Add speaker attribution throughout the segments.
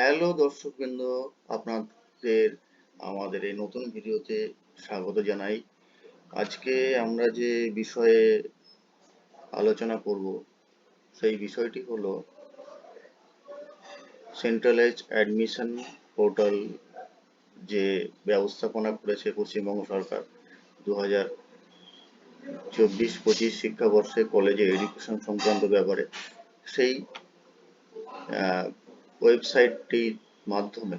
Speaker 1: Hello দর্শকবৃন্দ, আপনাদের আমাদের এই নতুন ভিডিওতে স্বাগত জানাই। আজকে আমরা যে বিষয়ে আলোচনা করব, সেই বিষয়টি হলো সেন্ট্রালাইজ অ্যাডমিশন পোর্টাল যে ব্যবস্থাপনা করেছে পশ্চিমবঙ্গ সরকার দু হাজার চব্বিশ পঁচিশ শিক্ষাবর্ষে কলেজে এডুকেশন সংক্রান্ত ব্যাপারে, সেই ওয়েবসাইটটির মাধ্যমে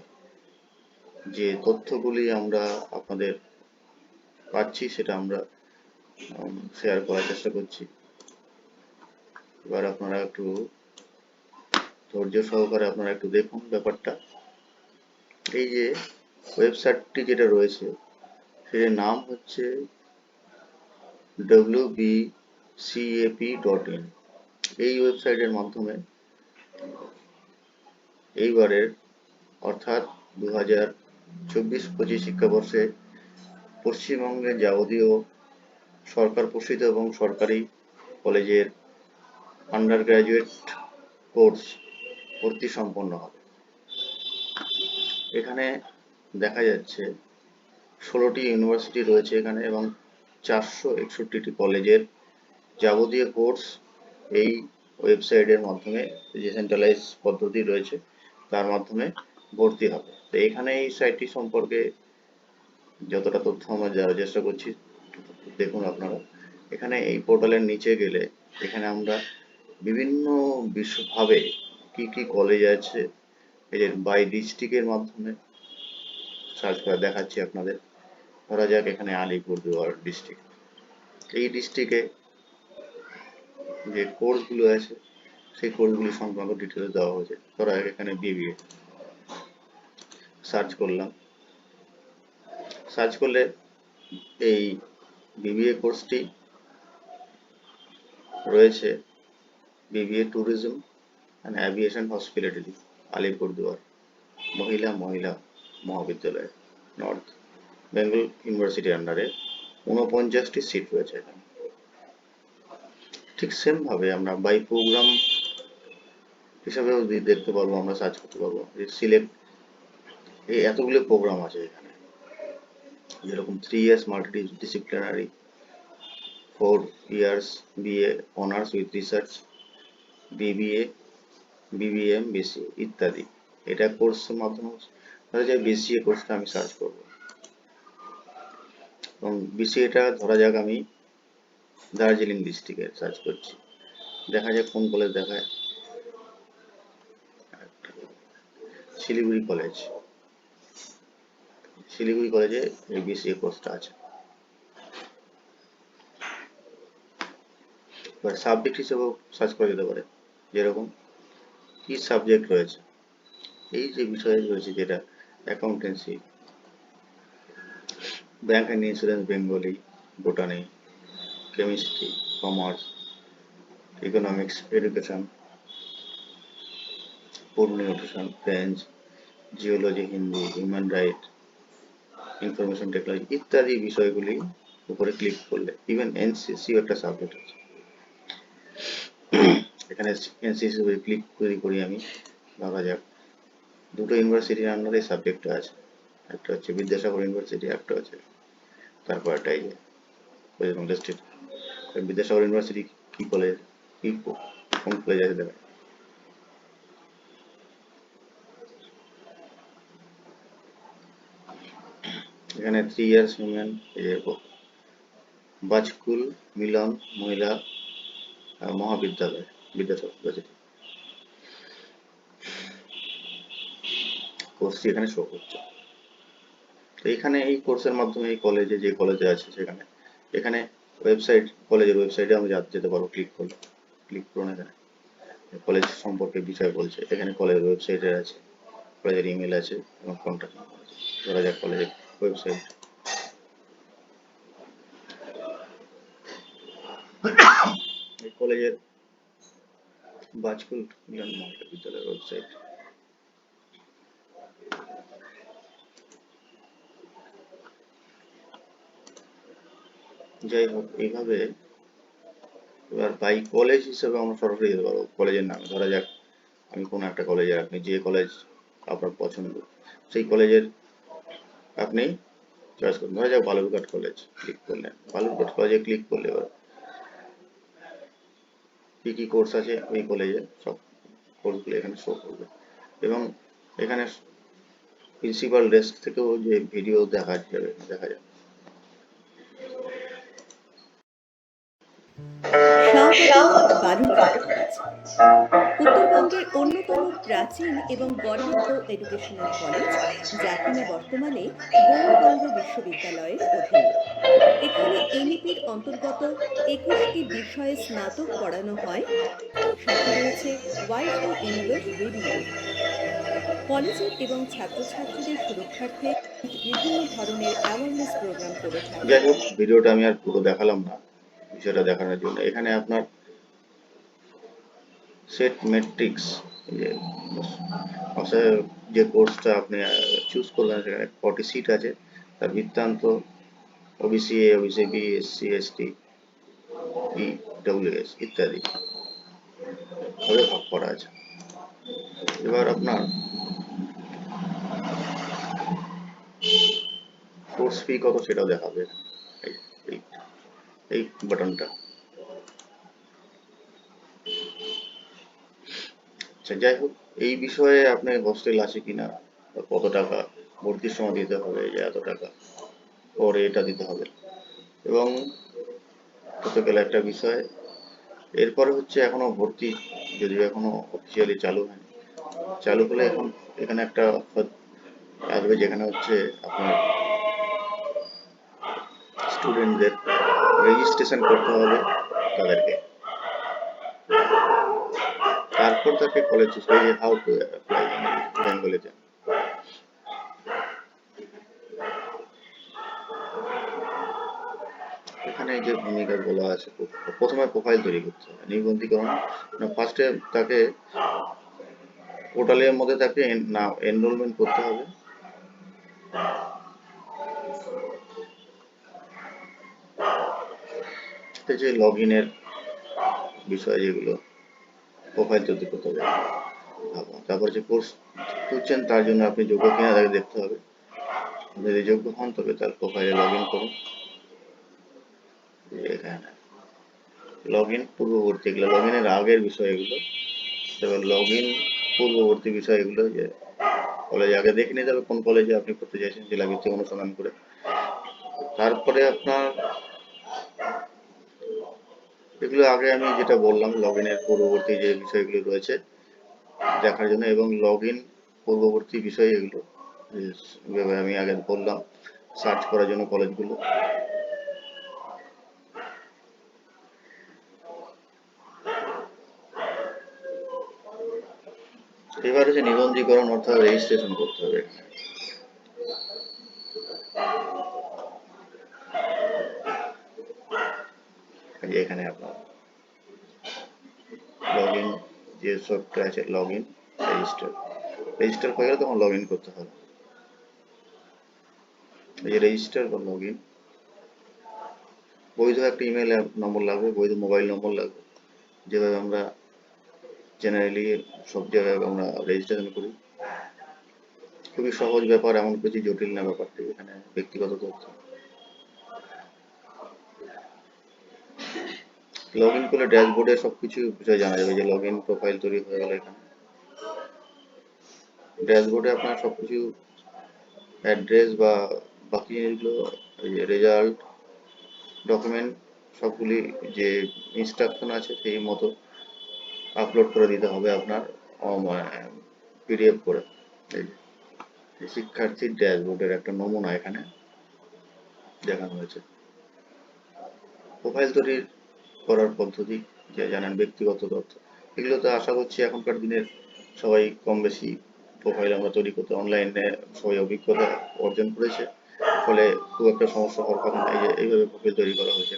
Speaker 1: যে তথ্যগুলি আমরা আপনাদের পাচ্ছি, সেটা আমরা শেয়ার করার চেষ্টা করছি। এবার আপনারা একটু ধৈর্য সহকারে আপনারা একটু দেখুন ব্যাপারটা। এই যে ওয়েবসাইটটি যেটা রয়েছে সেটার নাম হচ্ছে wbcap ডট ইন এই ওয়েবসাইটের মাধ্যমে এইবারের অর্থাৎ দু হাজার চব্বিশ পঁচিশ শিক্ষাবর্ষে পশ্চিমবঙ্গের যাবতীয় সরকার পোষিত এবং সরকারি কলেজের আন্ডার গ্রাজুয়েট কোর্স ভর্তি সম্পন্ন হবে। এখানে দেখা যাচ্ছে ষোলোটি ইউনিভার্সিটি রয়েছে এখানে এবং চারশো একষট্টিটি কলেজের যাবতীয় কোর্স এই ওয়েবসাইটের মাধ্যমে যে সেন্ট্রালাইজ পদ্ধতি রয়েছে। তার মাধ্যমে ভর্তি হবে। তো এখানে এই সাইটটি সম্পর্কে যতটা তথ্য আমরা যাওয়ার চেষ্টা করছি, দেখুন আপনারা। এখানে এই পোর্টালের নিচে গেলে এখানে আমরা বিভিন্ন বিশ্বভাবে কি কি কলেজ আছে, এই যে বাই ডিস্ট্রিক্টের মাধ্যমে সার্চ করে দেখাচ্ছি আপনাদের। ধরা যাক এখানে আলিপুরদুয়ার ডিস্ট্রিক্ট এই ডিস্ট্রিক্টে যে কোর্সগুলো আছে সেই কোর্সগুলি সংক্রান্ত ডিটেলস দেওয়া হয়েছে। ধরা, এখানে বিবিএ সার্চ করলাম। সার্চ করলে এই বিবিএ কোর্সটি রয়েছে BBA tourism and aviation hospitality Alipurduar, মহিলা মহিলা মহাবিদ্যালয় নর্থ বেঙ্গল ইউনিভার্সিটির আন্ডারে ঊনপঞ্চাশটি সিট রয়েছে এখানে। ঠিক সেম ভাবে আমরা বাই প্রোগ্রাম হিসাবেও দেখতে পারব, আমরা সার্চ করতে পারব। সিলেক্ট এই এতগুলো প্রোগ্রাম আছে এখানে। যেরকম three years multidisciplinary four years BA honours with research BBA BBM BCA ইত্যাদি। এটা কোর্সের মাধ্যমে ধরা যায় বিসিএ কোর্সটা আমি সার্চ করব। এবং বিসিএটা ধরা যাক আমি দার্জিলিং ডিস্ট্রিক্টে সার্চ করছি। দেখা যাক কোন কলেজ দেখায়। শিলিগুড়ি কলেজ শিলিগুড়ি কলেজে এই বিসিএ কোর্সটা আছে। এবার সাবজেক্ট হিসেবেও সার্চ করা যেতে পারে, যেরকম কি সাবজেক্ট রয়েছে। এই যে বিষয় রয়েছে যেটা accountancy bank and insurance Bengali botany chemistry commerce economics education nutrition French geology Hindi human right information technology ইত্যাদি বিষয়গুলি উপরে ক্লিক করলে ইভেন এনসিসি একটা সাবজেক্ট আছে। এখানে এনসিসি উপরে ক্লিক করি করি আমি, ভাবা যাক, দুটো ইউনিভার্সিটির আন্ডারে সাবজেক্ট আছে। একটা হচ্ছে বিদ্যাসাগর ইউনিভার্সিটি একটা হচ্ছে তারপর একটা এই যে ওয়েস্ট বেঙ্গল বিদ্যাসাগর ইউনিভার্সিটি কি কলেজ কি কোন কলেজ আছে দেখা। এখানে থ্রি ইয়ার্স ব- বাজকুল, মিলন, মহিলা মহাবিদ্যালয় বিদ্যাসাগর কোর্সটি এখানে শো করছে। তো এখানে এই কোর্সের মাধ্যমে এই কলেজে যে কলেজে আছে সেখানে, এখানে ওয়েবসাইট কলেজের ওয়েবসাইটে আমি যেতে পারব ক্লিক করলে ক্লিক করুন এখানে। কলেজ সম্পর্কে বিষয় বলছে। এখানে কলেজের ওয়েবসাইটের আছে কলেজের ইমেল আছে এবং কন্ট্যাক্ট নাম্বার আছে। ধরা যাক কলেজের ওয়েবসাইট এই কলেজের বাজকুল মিলন মহিলা বিদ্যালয়ের ওয়েবসাইট যাই হোক, এইভাবে এবার বাই কলেজ হিসেবে আমরা সরাসরি যেতে পারব। কলেজের নামে, ধরা যাক আমি কোনো একটা কলেজে আপনি যে কলেজ আপনার পছন্দ, সেই কলেজের আপনি চয়েস করুন। ধরা যাক বালুরঘাট কলেজ ক্লিক করলেন। বালুরঘাট কলেজে ক্লিক করলে এবার কি কি কোর্স আছে ওই কলেজে সব কোর্সগুলো এখানে শো করবে। এবং এখানে প্রিন্সিপাল ডেস্ক থেকেও যে ভিডিও দেখা যাবে দেখা যাবে।
Speaker 2: বালুরঘাট কলেজ উত্তরবঙ্গের অন্যতম প্রাচীন এবং বর্ণিত এডুকেশনাল কলেজ যা কিনা বর্তমানে গৌরবঙ্গ বিশ্ববিদ্যালয়ের অধীনে। এখানে এনইপির অন্তর্গত একুশটি বিষয়ে স্নাতক পড়ানো হয়। সাথে রয়েছে ওয়াইফাই ইনভেস্ট রিডিং রুম। কলেজের এবং ছাত্রছাত্রীদের সুরক্ষার্থে বিভিন্ন ধরনের অ্যাওয়ারনেস প্রোগ্রাম করে থাকে।
Speaker 1: ভিডিওটা আমি আর পুরো দেখালাম না। বিষয়টা দেখানোর জন্য। এখানে আপনার সেট মেট্রিক্স যে কোর্সটা আপনি চুজ করলেন, সেখানে ফর্টি সিট আছে। তার বৃত্তান্ত OBC A OBC B SC ST E WS ইত্যাদি। ভাবে ভাগ করা আছে। এবার আপনার কোর্স ফি কত সেটাও দেখাবে। এই বাটনটা আচ্ছা যাই হোক, এই বিষয়ে আপনার হোস্টেল আছে কিনা? কত টাকা? ভর্তির সময় দিতে হবে যে এত টাকা। পরে এটা দিতে হবে। এবং হতে গেলে একটা বিষয়, এরপরে হচ্ছে এখনও ভর্তি, যদিও এখনও অফিসিয়ালি চালু হয়নি। চালু হলে এখন এখানে একটা আসবে যেখানে হচ্ছে আপনার স্টুডেন্টদের রেজিস্ট্রেশন করতে হবে তাদেরকে। তারপর তাকে কলেজ চুজ করে হাউ টু অ্যাপ্লাই বেঙ্গলিতে এখানে যে ভূমিকা বলা আছে প্রথমে প্রোফাইল তৈরি করতে হবে। নিবন্ধীকরণ ফার্স্টে তাকে পোর্টালের মধ্যে তাকে এনরোলমেন্ট করতে হবে। যে লগ ইনের বিষয় যেগুলো প্রোফাইল তৈরি করতে হবে। তারপর- তারপর যে কোর্স খুঁজছেন তার জন্য আপনি যোগ্য কিনা তাকে দেখতে হবে। যদি যোগ্য হন, তবে তার প্রোফাইলে লগ ইন করুন এখানে। লগ ইন পূর্ববর্তী, এগুলো লগ ইনের আগের বিষয় এগুলো এবার লগ ইন পূর্ববর্তী বিষয় এগুলো যে কলেজে আগে দেখে নিতে হবে কোন কলেজে আপনি করতে চাইছেন জেলা ভিত্তিক অনুসন্ধান করে। তারপরে আপনার এগুলো আগে আমি যেটা বললাম লগ ইনের পূর্ববর্তী যে বিষয়গুলো রয়েছে দেখার জন্য এবং লগ পূর্ববর্তী বিষয় এগুলো যেভাবে আমি আগে বললাম সার্চ করার জন্য কলেজগুলো এবার হচ্ছে নিবন্ধীকরণ অর্থাৎ রেজিস্ট্রেশন করতে হবে। এখানে। এই যে আপনার লগ ইন যে সফটওয়্যার আছে লগ ইন রেজিস্টার রেজিস্টার হয়ে তখন লগ ইন করতে হবে। এই রেজিস্টার বা লগ ইন বৈধ একটা ইমেল নম্বর লাগবে, বৈধ মোবাইল নম্বর লাগবে। যেভাবে আমরা জেনারেলি সব জায়গায় আমরা রেজিস্ট্রেশন করি। খুবই সহজ ব্যাপার, এমন কিছু জটিল না ব্যাপারটি, এখানে ব্যক্তিগত তথ্য। লগ ইন করলে ড্যাশবোর্ডে সবকিছু বিষয় জানা যাবে যে লগ ইন প্রোফাইল তৈরি হয়ে গেল এখানে। ড্যাশবোর্ডে আপনার সবকিছু অ্যাড্রেস বা বাকি জিনিসগুলো রেজাল্ট ডকুমেন্ট সবগুলি যে ইনস্ট্রাকশন আছে সেই মতো আপলোড করে দিতে হবে আপনার পিডিএফ করে। শিক্ষার্থীর ড্যাশবোর্ডের একটা নমুনা এখানে দেখানো হয়েছে। প্রোফাইল তৈরির করার পদ্ধতি, যে জানেন ব্যক্তিগত তথ্য। এগুলো তো আশা করছি এখনকার দিনের সবাই কম বেশি প্রোফাইল আমরা তৈরি করতে অনলাইনে সবাই অভিজ্ঞতা অর্জন করেছে। ফলে খুব একটা সমস্যা হওয়ার কথা নাই যে এইভাবে প্রোফাইল তৈরি করা হয়েছে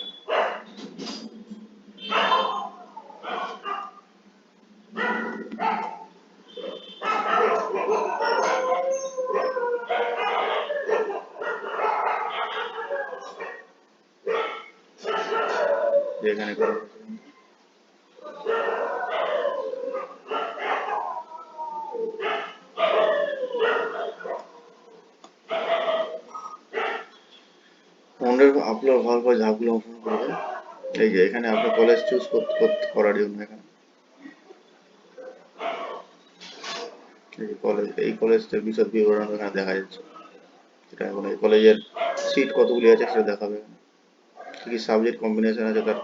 Speaker 1: এখানে করো আপলোড হওয়ার পর ঝাপগুলো ওপেন করবেন এই যে, এখানে আপনার কলেজ চুজ করার জন্য এখানে। এই কলেজ এই কলেজটার বিশদ বিবরণ এখানে দেখা যাচ্ছে। এটা এখন এই কলেজের সিট কতগুলি আছে সেটা দেখাবে। কি কি সাবজেক্ট কম্বিনেশন আছে তার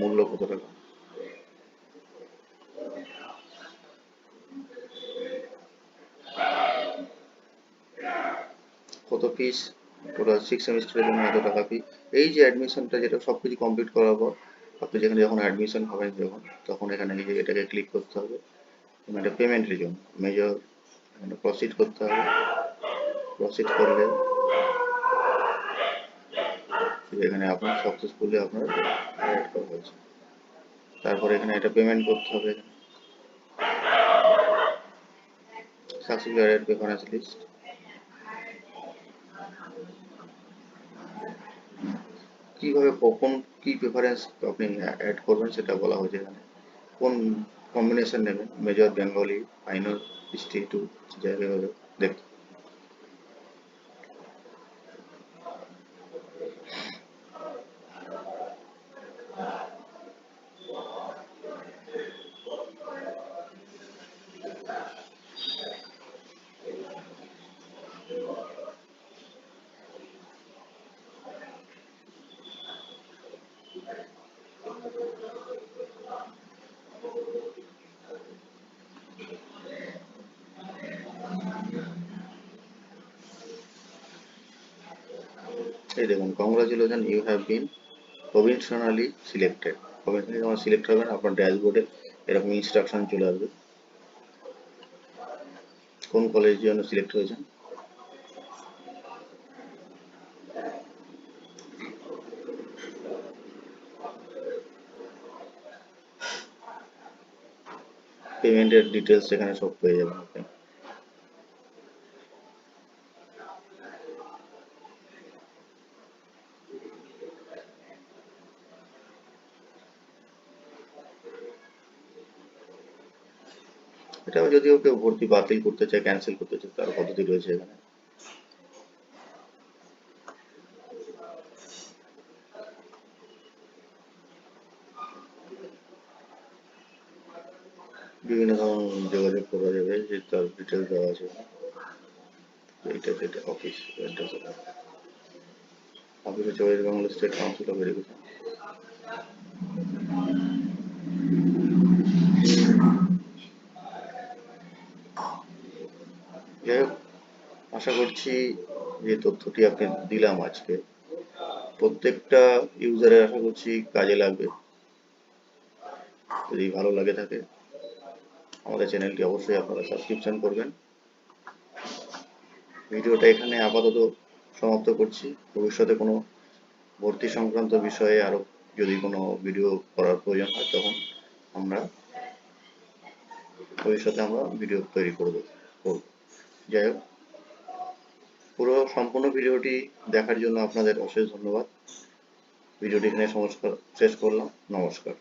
Speaker 1: মূল্য কত টাকা? কত ফিস টোটাল সিক্স সেমিস্টারের জন্য এত টাকা ফি এই যে অ্যাডমিশনটা যেটা সব কিছু কমপ্লিট করার পর, আপনি যেখানে যখন অ্যাডমিশন হবেন যখন, তখন এখানে এটাকে ক্লিক করতে হবে। এটা পেমেন্টের জন্য মেজর প্রসিড করতে হবে। প্রসিড করলে এখানে আপনার সাকসেসফুলি আপনার অ্যাড করা হয়েছে। তারপরে এখানে এটা পেমেন্ট করতে হবে। সাকসেসফুলি অ্যাড লিস্ট কীভাবে কখন কি প্রেফারেন্স আপনি অ্যাড করবেন সেটা বলা হয়েছে এখানে। কোন কম্বিনেশন নেবেন? Major Bengali minor history too যেভাবে দেখ এই দেখুন congratulation you have been provisionally selected provisionally যখন সিলেক্ট হবেন, আপনার ড্যাশবোর্ডে এরকম ইনস্ট্রাকশন চলে আসবে। কোন কলেজের জন্য সিলেক্ট হয়েছেন? পেমেন্টের ডিটেলস এখানে সব পেয়ে যাবেন আপনি। এটাও যদিও কেউ ভর্তি বাতিল করতে চায় ক্যান্সেল করতে চায়, তার পদ্ধতি রয়েছে এখানে। বিভিন্ন ধরনের যোগাযোগ করা যাবে, যে তার ডিটেলস দেওয়া আছে। এইটা যেটা অফিস অ্যাড্রেস অফিস হচ্ছে West Bengal state council of education যাই হোক, আশা করছি যে তথ্যটি আপনি দিলাম আজকে। প্রত্যেকটা ইউজারের আশা করছি কাজে লাগবে। যদি ভালো লাগে থাকে, আমাদের চ্যানেলটি অবশ্যই আপনারা সাবস্ক্রিপশন করবেন। ভিডিওটা এখানে আপাতত সমাপ্ত করছি। ভবিষ্যতে কোনো ভর্তি সংক্রান্ত বিষয়ে আরও যদি কোনো ভিডিও করার প্রয়োজন হয়, তখন আমরা ভবিষ্যতে আমরা ভিডিও তৈরি করব করব। যাই হোক। পুরো সম্পূর্ণ ভিডিওটি দেখার জন্য আপনাদের অশেষ ধন্যবাদ। ভিডিওটি এখানে শেষ করলাম। নমস্কার।